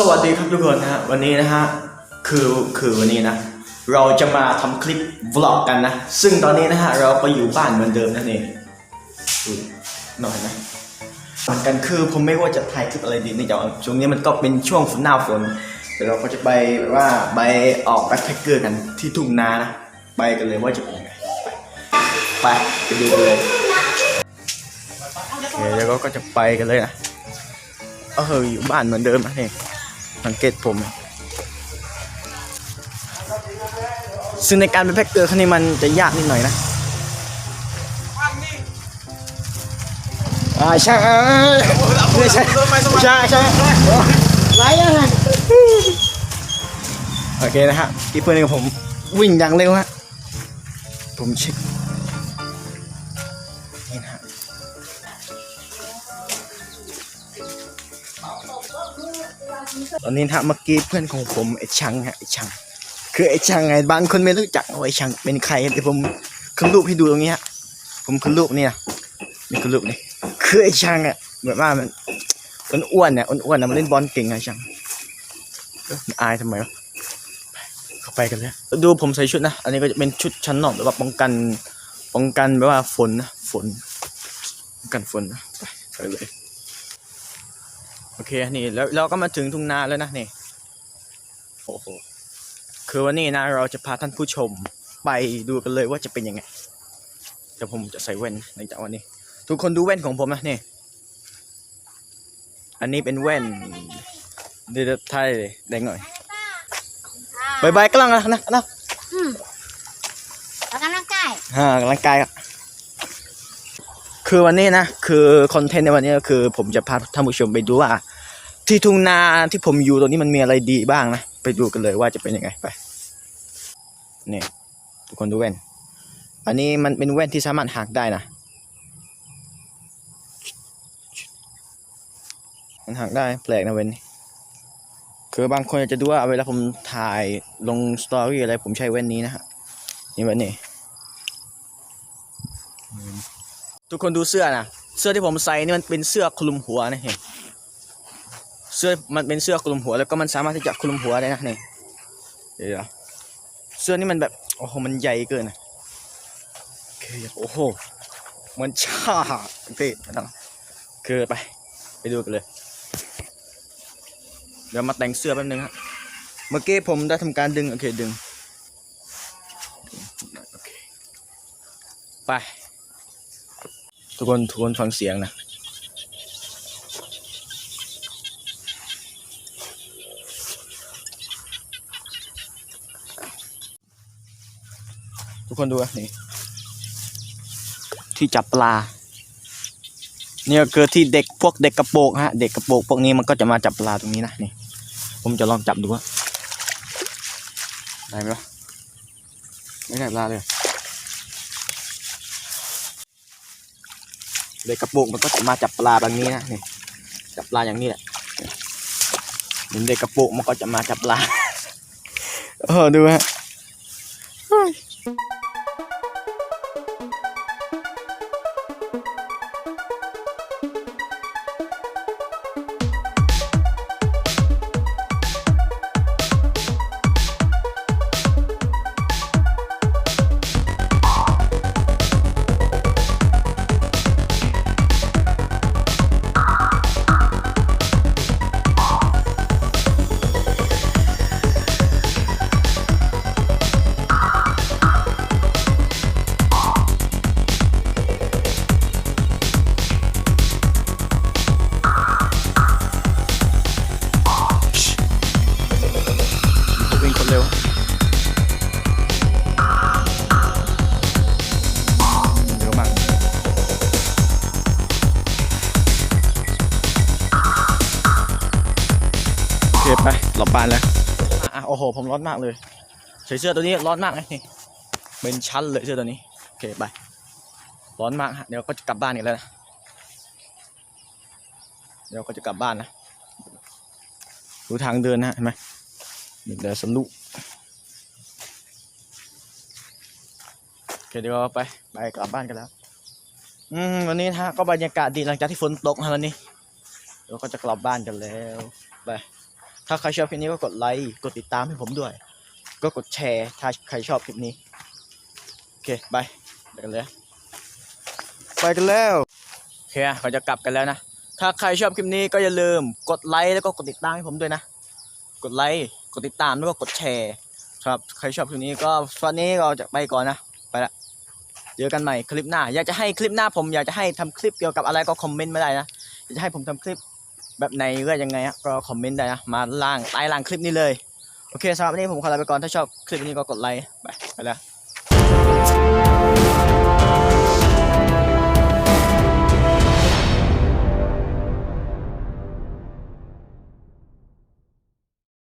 สวัสดีครับทุกคนนะฮะวันนี้นะฮะคือคือวันนี้นะ เราจะมาทำคลิปวล็อกกันนะ ซึ่งตอนนี้นะฮะเราก็อยู่บ้านเหมือนเดิมนั่นเองหน่อยนะเหมือนกันคือผมไม่ว่าจะถ่ายคลิปอะไรดีนี่จากช่วงนี้มันก็เป็นช่วงฝนหน้าฝนเดี๋ยวเราก็จะไปว่าไปออกแบ็คแพคเกอร์กันที่ทุ่งนานะไปกันเลยว่าจะเป็นยังไงไปไปดูกันเลยโอเคแล้วก็จะไปกันเลยนะเอออยู่บ้านเหมือนเดิมนะนี่ สังเกตผม ซึ่งในการเป็นแพ็กเกอร์ครั้งนี้มันจะยากนิดหน่อยนะอ่าใช่ไม่ใช่ใช่ใช่ไรอะโอเคนะฮะอีกเพื่อนหนึงกับผมวิ่งอย่างเร็วฮะผมเช็คนี่นะฮะ ตอนนี้ฮะเมื่อกี้เพื่อนของผมไอ้ชังฮะไอ้ชัง คือไอ้ชังไงบางคนไม่รู้จักว่าไอ้ชังเป็นใครเดี๋ยวผมขึ้นรูปให้ดูตรงนี้ฮะผมขึ้นรูปนี่นะนี่ขึ้นรูปนี่คือไอ้ชังอะเหมือนว่ามันมันอ้วนเนี่ยอ้วนๆนะมันเล่นบอลเก่งไงชังเอ้ยมันอายทำไมวะไปเข้าไปกันเลยดูผมใส่ชุดนะอันนี้ก็จะเป็นชุดชั้นนอกแบบป้องกันป้องกันแบบว่าฝนนะฝนกันฝนนะไปเลย โอเคนี่แล้วเราก็มาถึงทุ่งนาแล้วนะนี่โอ้โหคือวันนี้นะเราจะพาท่านผู้ชมไปดูกันเลยว่าจะเป็นยังไงเดี๋ยวผมจะใส่แว่นในจากวันนี้ ทุกคนดูแว่นของผมนะนี่อันนี้เป็นแว่นเดี๋ยวถ่ายเลยแดงหน่อยบายบายกำลังนะนะนะอืมออกกำลังกายฮ่ากำลังกายอะ คือวันนี้นะคือคอนเทนต์ในวันนี้คือ ผมจะพาท่านผู้ชมไปดูว่า ที่ทุ่งนาที่ผมอยู่ตรงนี้มันมีอะไรดีบ้างนะไปดูกันเลยว่าจะเป็นยังไงไปนี่ทุกคนดูแว่น อันนี้มันเป็นแว่นที่สามารถหักได้นะมันหักได้แปลกนะเว้นคือบางคนจจะดูว่าเวลาผมถ่ายลงสตอรี่อะไรผมใช้แว่นนี้นะฮะนี่แว่นนี่ ทุกคนดูเสื้อนะเสื้อที่ผมใส่นี่มันเป็นเสื้อคลุมหัวนะเห็นเสื้อมันเป็นเสื้อคลุมหัวแล้วก็มันสามารถที่จะคลุมหัวได้นะนี่เดี๋ยวเสื้อนี่มันแบบโอ้โหมันใหญ่เกินนะโอ้โหมันชาโอเคไม่ต้องคือไป ไปดูกันเลย เดี๋ยวมาแต่งเสื้อแป๊บนึงฮะเมื่อกี้ผมได้ทำการดึง โอเค ดึง โอเค ไป ทุกคนทุกคนฟังเสียงนะทุกคนดูนี่ที่จับปลาเนี่ยคือที่เด็กพวกเด็กกระโปงฮะเด็กกระโปงพวกนี้มันก็จะมาจับปลาตรงนี้นะนี่ ผมจะลองจับดูว่าได้ไหมวะไม่ได้ปลาเลย เด็กกระปุกมันก็จะมาจับปลาแบบนี้นะนี่จับปลาอย่างนี้แหละเห็นเด็กกระปุกมันก็จะมาจับปลาเออดูฮะ เร็วเร็วมากโอเคไปหลบบ้านแล้วอะโอ้โห ผมร้อนมากเลยใส่เสื้อตัวนี้ร้อนมากเลยนี่เป็นชั้นเลยเสื้อตัวนี้โอเคไปร้อนมากฮะเดี๋ยวก็จะกลับบ้านอีกแล้วนะเดี๋ยวก็จะกลับบ้านนะดูทางเดินนะเห็นไหมเดี๋ยวสนุกโอ เคเดี๋ยวไปไปกลับบ้านกันแล้ว อืมวันนี้นะฮะก็บรรยากาศดีหลังจากที่ฝนตกนะวันนี้เราก็จะกลับบ้านกันแล้วไปถ้าใครชอบคลิปนี้ก็กดไลค์กดติดตามให้ผมด้วย ก็กดแชร์ถ้าใครชอบคลิปนี้โอเคไปไปกันเลยไปกันแล้วโอเคเขาจะกลับกันแล้วนะถ้าใครชอบคลิปนี้ก็อย่าลืมกดไลค์แล้วก็กดติดตามให้ผมด้วยนะ กดไลค์กดติดตามแล้วก็กดแชร์ครับใครชอบคลิปนี้ก็วันนี้เราจะไปก่อนนะ เจอกันใหม่คลิปหน้า อยากจะให้คลิปหน้าผมอยากจะให้ทำคลิปเกี่ยวกับอะไรก็คอมเมนต์มาได้นะอยากจะให้ผมทำคลิปแบบไหนก็ยังไงก็คอมเมนต์ได้นะมาล่างใต้ล่างคลิปนี้เลยโอเคสำหรับวันนี้ผมขอลาไปก่อนถ้าชอบคลิปนี้ก็กดไลค์ไปไปแล้ว